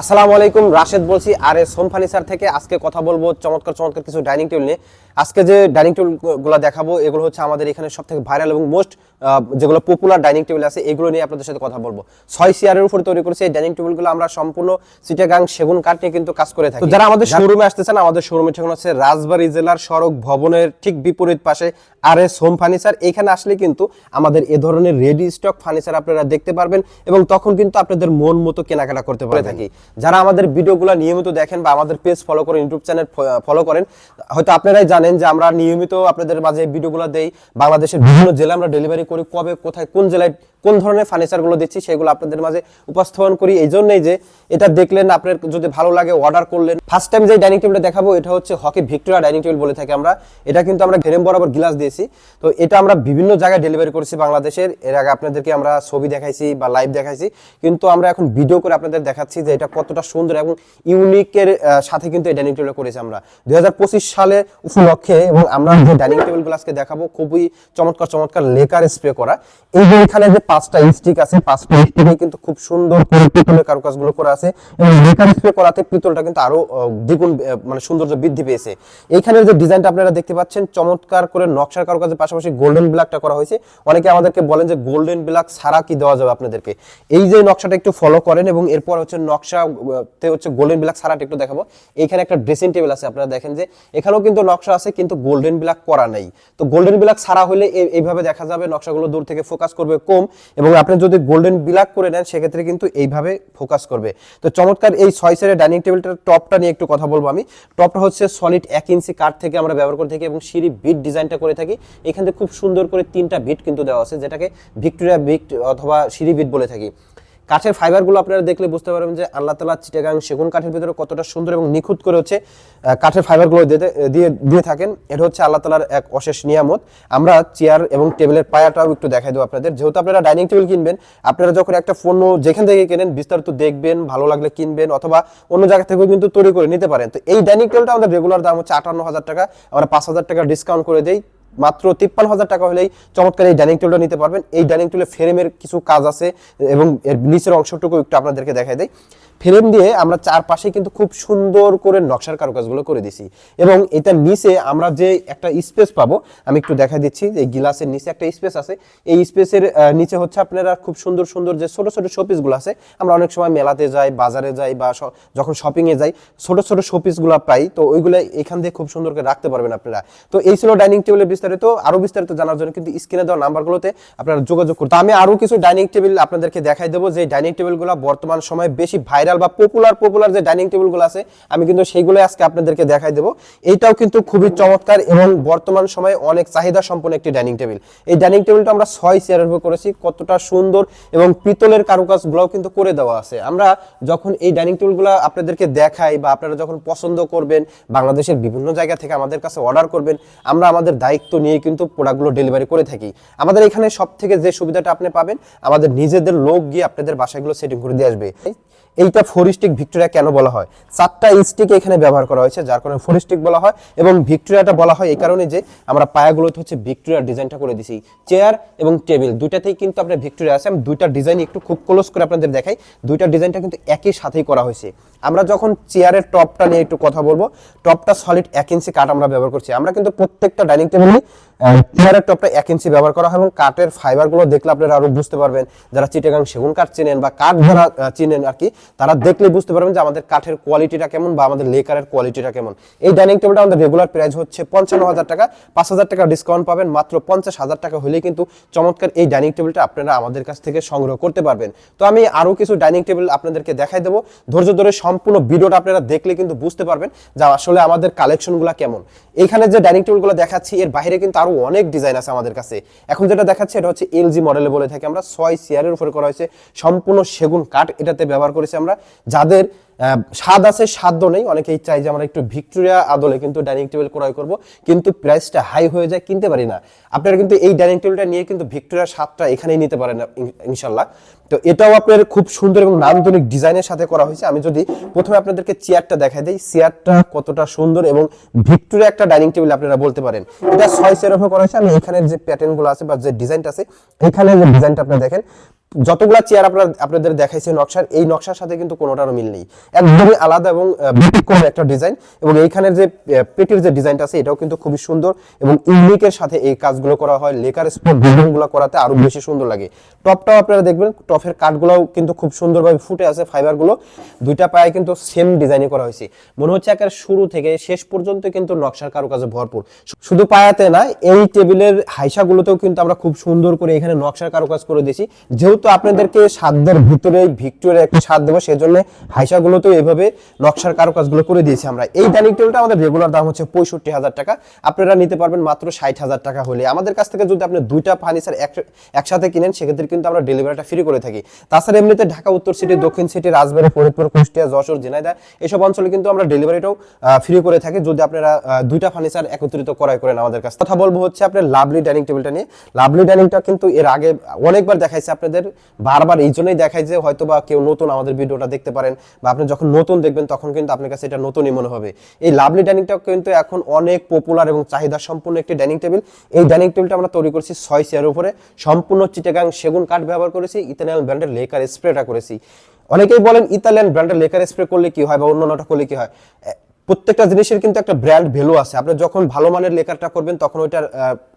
আসসালামু আলাইকুম রাশেদ বলছি আর এস হোম ফার্নিচার থেকে আজকে কথা বলব। চমৎকার চমৎকার কিছু ডাইনিং টেবিল নিয়ে। আজকে যে ডাইনিং টেবিলগুলো দেখাবো এগুলো হচ্ছে আমাদের এখানে সব থেকে ভাইরাল এবং মোস্ট যেগুলো পপুলার ডাইনিং টেবিল আছে এগুলো নিয়ে আপনাদের সাথে কথা বলব। ছয় চেয়ারের উপরে তৈরি করেছি এই ডাইনিং টেবিলগুলো আমরা সম্পূর্ণ সিটাগাং সেগুন কাঠ নিয়ে কিন্তু কাজ করে থাকি। তো যারা আমাদের শোরুমে আসতেছেন আমাদের শোরুমে ঠিকানা হচ্ছে রাজবাড়ী জেলার সড়ক ভবনের ঠিক বিপরীত পাশে আর এস হোম ফার্নিচার। এখানে আসলে কিন্তু আমাদের এ ধরনের রেডি স্টক ফার্নিচার আপনারা দেখতে পারবেন এবং তখন কিন্তু আপনাদের মন মতো কেনাকাটা করতে পারে থাকি। যারা আমাদের ভিডিওগুলো নিয়মিত দেখেন বা আমাদের পেজ ফলো করেন ইউটিউব চ্যানেল ফলো করেন, হয়তো আপনারাই জানেন যে আমরা নিয়মিত আপনাদের মাঝে ভিডিওগুলো দেই। বাংলাদেশের বিভিন্ন জেলায় আমরা ডেলিভারি করি, কবে, কোথায়, কোন জেলায় কোন ধরনের ফার্নিচারগুলো দিচ্ছি সেগুলো আপনাদের মাঝে উপস্থাপন করি। এই জন্যই যে এটা দেখলেন, আপনার যদি ভালো লাগে অর্ডার করলেন। ফার্স্ট টাইম যে ডাইনিং টেবিলটা দেখাবো, এটা হচ্ছে হকি ভিক্টোরিয়া ডাইনিং টেবিল বলে থাকি আমরা। এটা কিন্তু আমরা ঘেরেম বরাবর গ্লাস দিয়েছি। তো এটা আমরা বিভিন্ন জায়গায় ডেলিভারি করেছি বাংলাদেশের। এর আগে আপনাদেরকে আমরা ছবি দেখাইছি বা লাইভ দেখাইছি। কিন্তু আমরা এখন ভিডিও করে আপনাদের দেখাচ্ছি যে এটা কতটা সুন্দর এবং ইউনিকের সাথে কিন্তু এই ডাইনিং টেবিল করেছি আমরা। দুই সালে উপলক্ষে এবং আমরা যে ডাইনিং টেবিলগুলো আজকে দেখাবো, খুবই চমৎকার চমৎকার লেকার স্প্রে করা। এই যে এখানে যে পাঁচটা স্টিক আছে, পাঁচটা স্টিকে কিন্তু খুব সুন্দর করে পিতলের কারুকাজগুলো করা আছে এবং লেকার স্প্রে করাতে পিতলটা কিন্তু আরও দ্বিগুণ মানে সৌন্দর্য বৃদ্ধি পেয়েছে। এইখানে যে ডিজাইনটা আপনারা দেখতে পাচ্ছেন, চমৎকার করে নকশার কারুকাজের পাশাপাশি গোল্ডেন ব্ল্যাকটা করা হয়েছে। অনেকে আমাদেরকে বলেন যে গোল্ডেন ব্ল্যাক ছাড়া কি দেওয়া যাবে আপনাদেরকে? এই যে নকশাটা একটু ফলো করেন এবং এরপর হচ্ছে নকশা হচ্ছে গোল্ডেন ব্ল্যাক ছাড়াটা একটু দেখাবো। এইখানে একটা ড্রেসিং টেবিল আছে, আপনারা দেখেন যে এখানেও কিন্তু নকশা আছে, কিন্তু গোল্ডেন ব্ল্যাক করা নাই। তো গোল্ডেন ব্ল্যাক ছাড়া হলে এইভাবে দেখা যাবে নকশাগুলো দূর থেকে ফোকাস করবে কম, এবং আপনি যদি গোল্ডেন ব্ল্যাক করে নেন, সেক্ষেত্রে কিন্তু এইভাবে ফোকাস করবে। তো চমৎকার এই ছয় সেরের ডাইনিং টেবিলটার টপটা নিয়ে একটু কথা বলব আমি। টপটা হচ্ছে সলিড এক ইঞ্চি কাঠ থেকে আমরা ব্যবহার করে থাকি, এবং সিঁড়ি বিট ডিজাইনটা করে থাকি। এখান খুব সুন্দর করে তিনটা বিট কিন্তু দেওয়া আছে, যেটাকে ভিক্টোরিয়া বিট অথবা সিঁড়ি বিট বলে থাকি। কাঠের ফাইবারগুলো আপনারা দেখলে বুঝতে পারবেন যে আল্লাহ তালা চিটাগাং সেগুন কাঠের ভিতরে কতটা সুন্দর এবং নিখুঁত করে হচ্ছে কাঠের ফাইবারগুলো দিয়ে দিয়ে থাকেন। এটা হচ্ছে আল্লাহ তালার এক অশেষ নিয়ামত। আমরা চেয়ার এবং টেবিলের পায়াটাও একটু দেখাই দেবো আপনাদের। যেহেতু আপনারা ডাইনিং টেবিল কিনবেন, আপনারা যখন একটা পণ্য যেখান থেকে কেনেন, বিস্তারিত দেখবেন, ভালো লাগলে কিনবেন অথবা অন্য জায়গা থেকেও কিন্তু তৈরি করে নিতে পারেন। তো এই ডাইনিং টেবিলটা আমাদের রেগুলার দাম হচ্ছে আটান্ন হাজার টাকা। আমরা পাঁচ হাজার টাকা ডিসকাউন্ট করে দেই। মাত্র তিপ্পান্ন হাজার টাকা হলেই চমৎকার এই ডাইনিং টুলটা নিতে পারবেন। এই ডাইনিং টেবিলের ফ্রেমের কিছু কাজ আছে এবং এর নিচের অংশটুকু একটু আপনাদেরকে দেখাই দেয় ফ্রেম দিয়ে আমরা চারপাশে কিন্তু খুব সুন্দর করে নকশার কারুকাজগুলো করে দিছি। এবং এটা নিচে আমরা যে একটা স্পেস পাবো, আমি একটু দেখা দিচ্ছি যে গিলাসের নিচে একটা স্পেস আছে। এই স্পেসের নিচে হচ্ছে আপনারা খুব সুন্দর সুন্দর যে ছোট ছোট শোপিসগুলো আছে, আমরা অনেক সময় মেলাতে যাই, বাজারে যাই বা যখন শপিং এ যাই, ছোট ছোট শোপিসগুলো পাই, তো ওইগুলো এখান দিয়ে খুব সুন্দর করে রাখতে পারবেন আপনারা। তো এই ছিল ডাইনিং টেবিলের বিস্তারিত, আরও বিস্তারিত জানার জন্য কিন্তু স্ক্রিনে দেওয়া নাম্বারগুলোতে আপনারা যোগাযোগ করতে আমি আরও কিছু ডাইনিং টেবিল আপনাদেরকে দেখাই দেবো, যে ডাইনিং টেবিলগুলো বর্তমান সময়ে বেশি ভাইরাল বা পপুলার পপুলার যে ডাইনিং টেবিলগুলো আছে, আমি কিন্তু সেইগুলো আজকে আপনাদেরকে দেখাই দেবো। এইটাও কিন্তু খুবই চমৎকার এবং বর্তমান সময়ে অনেক চাহিদা সম্পন্ন একটি ডাইনিং টেবিল এই ডাইনিং টেবিলটা আমরা ছয় চেয়ারের উপর করেছি, কতটা সুন্দর এবং পিতলের কারুকাজগুলোও কিন্তু করে দেওয়া আছে। আমরা যখন এই ডাইনিং টেবিলগুলো আপনাদেরকে দেখাই বা আপনারা যখন পছন্দ করবেন, বাংলাদেশের বিভিন্ন জায়গা থেকে আমাদের কাছে অর্ডার করবেন, আমরা আমাদের দায়িত্ব নিয়ে কিন্তু প্রোডাক্টগুলো ডেলিভারি করে থাকি। আমাদের এখানে সব থেকে যে সুবিধাটা আপনি পাবেন, আমাদের নিজেদের লোক গিয়ে আপনাদের বাসাগুলো সেটিং করে দিয়ে আসবে। এইটা ফোর স্টিক ভিক্টোরিয়া কেন বলা হয়? চারটা স্টিক এখানে ব্যবহার করা হয়েছে, যার কারণে ফোর স্টিক বলা হয় এবং ভিক্টোরিয়াটা বলা হয় এই কারণে যে আমরা পায়াগুলোতে হচ্ছে ভিক্টোরিয়ার ডিজাইনটা করে দিছি। চেয়ার এবং টেবিল দুইটাতেই কিন্তু আপনার ভিক্টোরিয়া আছে। আমি দুইটা ডিজাইন একটু খুব ক্লোজ করে আপনাদের দেখাই। দুইটা ডিজাইনটা কিন্তু একই সাথেই করা হয়েছে। আমরা যখন চেয়ারের টপটা নিয়ে একটু কথা বলব, টপটা সলিড এক ইঞ্চি কাঠ আমরা ব্যবহার করছি। আমরা কিন্তু প্রত্যেকটা ডাইনিং টেবিলে চেয়ারের টপটা এক ইঞ্চি ব্যবহার করা হয় এবং কাঠের ফাইবারগুলো দেখলে আপনারা আরও বুঝতে পারবেন যারা চিটাগাং সেগুন কাঠ চেনেন বা কাঠ যারা চিনেন আর কি, তারা দেখলে বুঝতে পারবেন যে আমাদের কাঠের কোয়ালিটিটা কেমন বা আমাদের লেকারের কোয়ালিটিটা কেমন। এই ডাইনিং টেবিলটা আমাদের রেগুলার প্রাইস হচ্ছে পঞ্চান্ন হাজার টাকা, পাঁচ হাজার টাকা ডিসকাউন্ট পাবেন, মাত্র পঞ্চাশ হাজার টাকা হলেই কিন্তু চমৎকার এই ডাইনিং টেবিলটা আপনারা আমাদের কাছ থেকে সংগ্রহ করতে পারবেন। তো আমি আরও কিছু ডাইনিং টেবিল আপনাদেরকে দেখাই দেবো। ধৈর্য ধরে সম্পূর্ণ ভিডিওটা আপনারা দেখলে কিন্তু বুঝতে পারবেন যে আসলে আমাদের কালেকশনগুলো কেমন। এখানে যে ডাইনিং টেবিলগুলো দেখাচ্ছি, এর বাইরে কিন্তু আরও অনেক ডিজাইন আছে আমাদের কাছে। এখন যেটা দেখাচ্ছে, এটা হচ্ছে এলজি মডেলে বলে থাকি আমরা। ছয় চেয়ারের উপরে করা হয়েছে। সম্পূর্ণ সেগুন কাঠ এটাতে ব্যবহার করেছি আমরা। যাদের স্বাদ আছে সাধ্য নেই। অনেকেই চাই যে আমরা একটু ভিক্টোরিয়া আদলে কিন্তু ডাইনিং টেবিল ক্রয় করব, কিন্তু প্রাইসটা হাই হয়ে যায়, কিনতে পারি না। আপনারা কিন্তু এই ডাইনিং টেবিলটা নিয়ে কিন্তু ভিক্টোরিয়া স্বাদটা এখানেই নিতে পারেন ইনশাল্লাহ তো এটাও আপনার খুব সুন্দর এবং নান্দনিক ডিজাইনের সাথে করা হয়েছে। আমি যদি প্রথমে আপনাদেরকে চেয়ারটা দেখাই দিই, চেয়ারটা কতটা সুন্দর এবং ভিক্টোরিয়া একটা ডাইনিং টেবিল আপনারা বলতে পারেন। এটা ছয় উপর করা হয়েছে। আমি এখানের যে প্যাটার্নগুলো আছে বা যে ডিজাইনটা আছে এখানে যে ডিজাইনটা আপনি দেখেন। যতগুলা চেয়ার আপনারা, আপনাদের দেখাইছে নকশার, এই নকশার সাথে কিন্তু কোনোটারও মিল নেই। একদমই আলাদা এবং ব্যতিক্রম একটা ডিজাইন এবং এইখানের যে পেটির যে ডিজাইনটা আছে, এটাও কিন্তু খুবই সুন্দর এবং ইউনিকের সাথে এই কাজগুলো করা হয়। লেকার স্পটগুলো করাতে আরও বেশি সুন্দর লাগে। টপটাও আপনারা দেখবেন, টপের কাঠগুলোও কিন্তু খুব সুন্দরভাবে ফুটে আছে ফাইবারগুলো। দুইটা পায়ে কিন্তু সেম ডিজাইনে করা হয়েছে। মনে হচ্ছে একের শুরু থেকে শেষ পর্যন্ত কিন্তু নকশার কারুকাজে ভরপুর। শুধু পায়াতে না, এই টেবিলের হাইসাগুলোতেও কিন্তু আমরা খুব সুন্দর করে এখানে নকশার কারুকাজ করে দিয়েছি। যেহেতু আপনাদেরকে সাধ্যের ভিতরে ভিক্টোরিয়া একটু স্বাদ দেবো, সেজন্য হাইসাগুলোতেও এইভাবে নকশার কারুকাজগুলো করে দিয়েছি আমরা। এই ডাইনিং টেবিলটা আমাদের রেগুলার দাম হচ্ছে পঁয়ষট্টি হাজার টাকা। আপনারা নিতে পারবেন মাত্র ষাট হাজার টাকা হলে। আমাদের কাছ থেকে যদি আপনি দুইটা ফার্নিচার একসাথে কিনেন, সেক্ষেত্রে কিন্তু আমরা ডেলিভারিটা ফ্রি করে থাকি। তাছাড়া এমনিতে ঢাকা, উত্তর সিটি দক্ষিণ সিটি রাজবাড়ী, ফরিদপুর, কুষ্টিয়া, যশোর, ঝিনাইদহ, এসব অঞ্চলে কিন্তু আমরা ডেলিভারিটাও ফ্রি করে থাকি। যদি আপনারা দুইটা ফার্নিচার একত্রিত ক্রয় করেন আমাদের কাছে কথা বলব হচ্ছে আপনার লাভলি ডাইনিং টেবিলটা নিয়ে। লাভলি ডাইনিংটা কিন্তু এর আগে অনেকবার দেখাইছে আপনাদের। বারবার এই জন্যই দেখাই যে হয়তো বা কেউ নতুন আমাদের ভিডিওটা দেখতে পারেন বা আপনি যখন নতুন দেখবেন তখন কিন্তু আপনার কাছে এটা নতুনই মনে হবে। এই লাভলি ডাইনিংটা কিন্তু এখন অনেক পপুলার এবং চাহিদা সম্পূর্ণ একটি ডাইনিং টেবিল। এই ডাইনিং টেবিলটা আমরা তৈরি করেছি ছয় চেয়ারের উপরে। সম্পূর্ণ চিটাগাং সেগুন কাঠ ব্যবহার করেছি, ইতালিয়ান ব্র্যান্ডের লেকার স্প্রেটা করেছি। অনেকেই বলেন ইতালিয়ান ব্র্যান্ডের লেকার স্প্রে করলে কি হয় বা অন্যান্যটা করলে কি হয়? প্রত্যেকটা জিনিসের কিন্তু একটা ব্র্যান্ড ভ্যালু আছে। আপনি যখন ভালো মানের লেকারটা করবেন, তখন ওইটার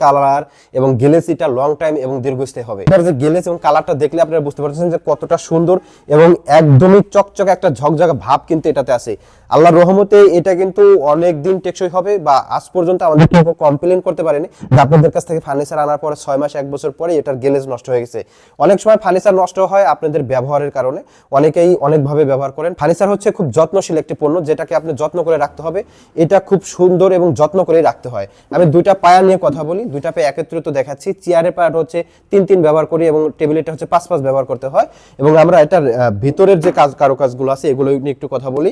কালার এবং গেলেসিটা লং টাইম এবং দীর্ঘস্থায়ী হবে। এটার যে গেলেস এবং কালারটা দেখলে আপনারা বুঝতে পারছেন যে কতটা সুন্দর এবং একদমই চকচকে একটা ঝকঝকে ভাব কিন্তু এটাতে আছে। আল্লাহর রহমতে এটা কিন্তু অনেক দিন টেকসই হবে বা আজ পর্যন্ত আমাদের কেউ কমপ্লেন করতে পারেনি, যে আপনাদের কাছ থেকে ফার্নিচার আনার পরে ছয় মাস, এক বছর পরে এটার গেলেজ নষ্ট হয়ে গেছে। অনেক সময় ফার্নিচার নষ্ট হয় আপনাদের ব্যবহারের কারণে। অনেকেই অনেকভাবে ব্যবহার করেন। ফার্নিচার হচ্ছে খুব যত্নশীল একটি পণ্য, যেটাকে আপনি যত্ন করে রাখতে হবে। এটা খুব সুন্দর এবং যত্ন করে রাখতে হয়। আমি দুইটা পায়া নিয়ে কথা বলি। দুইটা পায়ে একত্রিত দেখাচ্ছি। চেয়ারের পায়াটা হচ্ছে তিন তিন ব্যবহার করি এবং টেবিলেটা হচ্ছে পাঁচ পাঁচ ব্যবহার করতে হয়। এবং আমরা এটার ভিতরের যে কাজ, কারুকাজগুলো আছে, এগুলো নিয়ে একটু কথা বলি।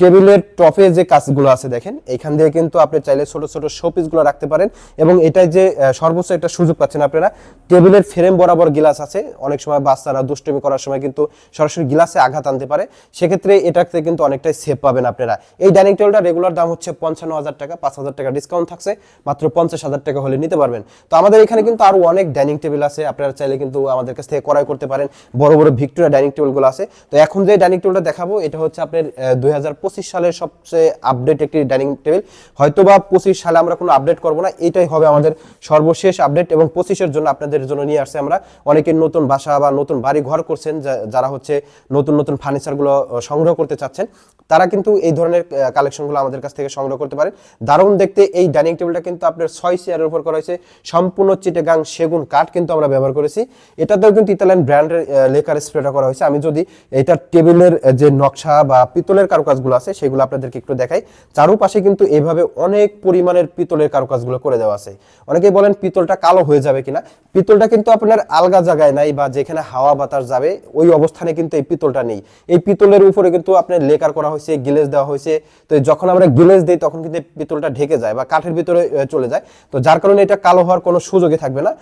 টেবিলের টপে যে কাজগুলো আছে দেখেন, এখান দিয়ে কিন্তু আপনি চাইলে ছোট ছোট শোপিসগুলো রাখতে পারেন। এবং এটাই যে সর্বোচ্চ একটা সুযোগ পাচ্ছেন আপনারা। টেবিলের ফ্রেম বরাবর গ্লাস আছে। অনেক সময় বাচ্চারা দুষ্টমি করার সময় কিন্তু সরাসরি গ্লাসে আঘাত আনতে পারে। সেক্ষেত্রে এটাতে কিন্তু অনেকটাই সেফ পাবেন আপনারা। এই ডাইনিং টেবিলটা রেগুলার দাম হচ্ছে পঞ্চান্ন হাজার টাকা, পাঁচ হাজার টাকা ডিসকাউন্ট থাকছে, মাত্র পঞ্চাশ হাজার টাকা হলে নিতে পারবেন। তো আমাদের এখানে কিন্তু আরও অনেক ডাইনিং টেবিল আছে, আপনারা চাইলে কিন্তু আমাদের কাছ থেকে ক্রয় করতে পারেন। বড় বড় ভিক্টোরিয়া ডাইনিং টেবিলগুলো আছে। তো এখন যে ডাইনিং টেবিলটা দেখাবো, এটা হচ্ছে আপনার দুই সালের সবচেয়ে আপডেট একটি ডাইনিং টেবিল। হয়তো বা পঁচিশ সালে আমরা কোনো আপডেট করব না, এটাই হবে আমাদের সর্বশেষ আপডেট এবং পঁচিশের জন্য আপনাদের জন্য নিয়ে আসছে আমরা। অনেকে নতুন বাসা বা নতুন বাড়ি ঘর করছেন যারা হচ্ছে নতুন নতুন ফার্নিচারগুলো সংগ্রহ করতে চাচ্ছেন, তারা কিন্তু এই ধরনের কালেকশনগুলো আমাদের কাছ থেকে সংগ্রহ করতে পারেন। দারুণ দেখতে এই ডাইনিং টেবিলটা কিন্তু আপনার ছয় চেয়ারের উপর করা হয়েছে। সম্পূর্ণ চিটেগাং সেগুন কাঠ কিন্তু আমরা ব্যবহার করেছি। এটাতেও কিন্তু ইতালিয়ান ব্র্যান্ডের লেকার স্প্রেটা করা হয়েছে। আমি যদি এটার টেবিলের যে নকশা বা পিতলের কারুকাজগুলো আছে, সেগুলো আপনাদেরকে একটু দেখাই। চারুপাশে কিন্তু এইভাবে অনেক পরিমাণের পিতলের কারুকাজগুলো করে দেওয়া আছে। অনেকেই বলেন পিতলটা কালো হয়ে যাবে কিনা। পিতলটা কিন্তু আপনার আলগা জায়গায় নাই বা যেখানে হাওয়া বাতাস যাবে, ওই অবস্থানে কিন্তু এই পিতলটা নেই। এই পিতলের উপরে কিন্তু আপনার লেকার করা হয়েছে, গিলেজ দেওয়া হয়েছে তো যখন আমরা গিলেজ দিই, তখন কিন্তু পিতলটা ঢেকে যায় বা কাঠের ভিতরে চলে যায়। তো যার কারণে এটা কালো হওয়ার কোনো সুযোগই থাকবে না।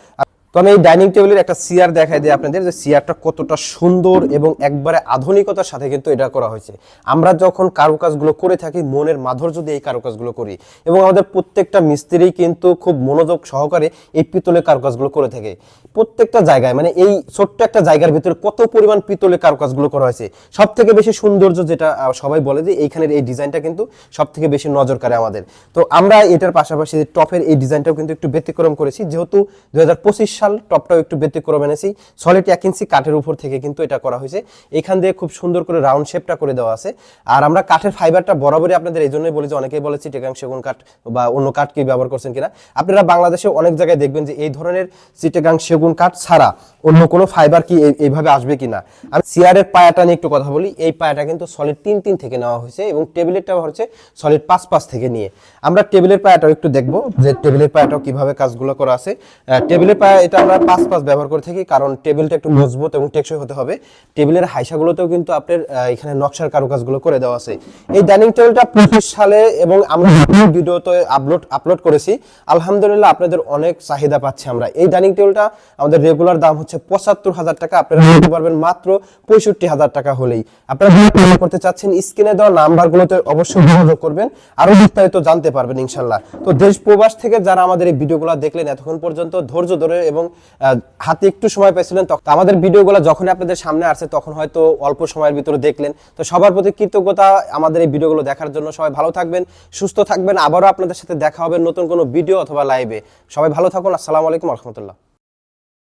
তো আমি এই ডাইনিং টেবিলের একটা চেয়ার দেখাই দিই আপনাদের যে চেয়ারটা কতটা সুন্দর এবং একবারে আধুনিকতার সাথে কিন্তু এটা করা হয়েছে। আমরা যখন কারুকাজগুলো করে থাকি, মনের মাধুর্য দিয়ে এই কারুকাজগুলো করি এবং আমাদের প্রত্যেকটা মিস্ত্রি কিন্তু খুব মনোযোগ সহকারে এই পিতলের কারুকাজগুলো করে থাকে। প্রত্যেকটা জায়গায় মানে এই ছোট্ট একটা জায়গার ভিতরে কত পরিমাণ পিতলের কারুকাজগুলো করা হয়েছে। সব থেকে বেশি সৌন্দর্য যেটা সবাই বলে যে এইখানের এই ডিজাইনটা কিন্তু সব থেকে বেশি নজর কাড়ে আমাদের। তো আমরা এটার পাশাপাশি টপের এই ডিজাইনটাও কিন্তু একটু ব্যতিক্রম করেছি। যেহেতু দু হাজার পঁচিশ সাল টপটাও একটু ব্যতিক্রম এনেছি। সলিড এক ইঞ্চি কাঠের উপর থেকে কিন্তু এটা করা হয়েছে। এখান দিয়ে খুব সুন্দর করে রাউন্ড শেপটা করে দেওয়া আছে। আর আমরা কাঠের ফাইবারটা বরাবরই আপনাদের এই জন্যই বলি যে অনেকেই বলে চিটেগাং সেগুন কাঠ বা অন্য কাঠ কি ব্যবহার করছেন কিনা। আপনারা বাংলাদেশে অনেক জায়গায় দেখবেন যে এই ধরনের চিটেগাং সেগুন কাঠ ছাড়া অন্য কোনো ফাইবার কি এইভাবে আসবে কিনা। আমি চেয়ারের পায়াটা নিয়ে একটু কথা বলি। এই পায়াটা কিন্তু সলিড তিন তিন থেকে নেওয়া হয়েছে এবং টেবিলেরটা হচ্ছে সলিড পাঁচ পাঁচ থেকে নিয়ে। আমরা টেবিলের পায়াটাও একটু দেখব যে টেবিলের পায়াটাও কীভাবে কাজগুলো করা আছে। টেবিলের পায়া এটা আমরা পাঁচ পাঁচ ব্যবহার করে থাকি, কারণ টেবিলটা একটু মজবুত এবং টেকসই হতে হবে। টেবিলের হাইসাগুলোতেও কিন্তু আপনার এখানে নকশার কারুকাজগুলো করে দেওয়া আছে। এই ডাইনিং টেবিলটা পঁচিশ সালে এবং আমরা ভিডিওতে আপলোড আপলোড করেছি। আলহামদুলিল্লাহ আপনাদের অনেক চাহিদা পাচ্ছি আমরা। এই ডাইনিং টেবিলটা আমাদের রেগুলার দাম হচ্ছে পঁচাত্তর হাজার টাকা। আপনারা নিতে পারবেন মাত্র পঁয়ষট্টি হাজার টাকা হলেই। আপনারা করতে চাচ্ছেন, স্ক্রিনে দেওয়া নাম্বারগুলোতে অবশ্যই যোগাযোগ করবেন। আরও বিস্তারিত জানতে পারবেন ইনশাল্লাহ। তো দেশ প্রবাস থেকে যারা আমাদের এই ভিডিওগুলো দেখলেন, এতক্ষণ পর্যন্ত ধৈর্য ধরে এবং এবং হাতে একটু সময় পেয়েছিলেন তখন আমাদের ভিডিওগুলো যখন আপনাদের সামনে আসছে তখন হয়তো অল্প সময়ের ভিতরে দেখলেন। তো সবার প্রতি কৃতজ্ঞতা আমাদের এই ভিডিওগুলো দেখার জন্য। সবাই ভালো থাকবেন, সুস্থ থাকবেন। আবারও আপনাদের সাথে দেখা হবে নতুন কোনো ভিডিও অথবা লাইভে সবাই ভালো থাকুন। আসসালামু আলাইকুম রহমতুল্লাহ।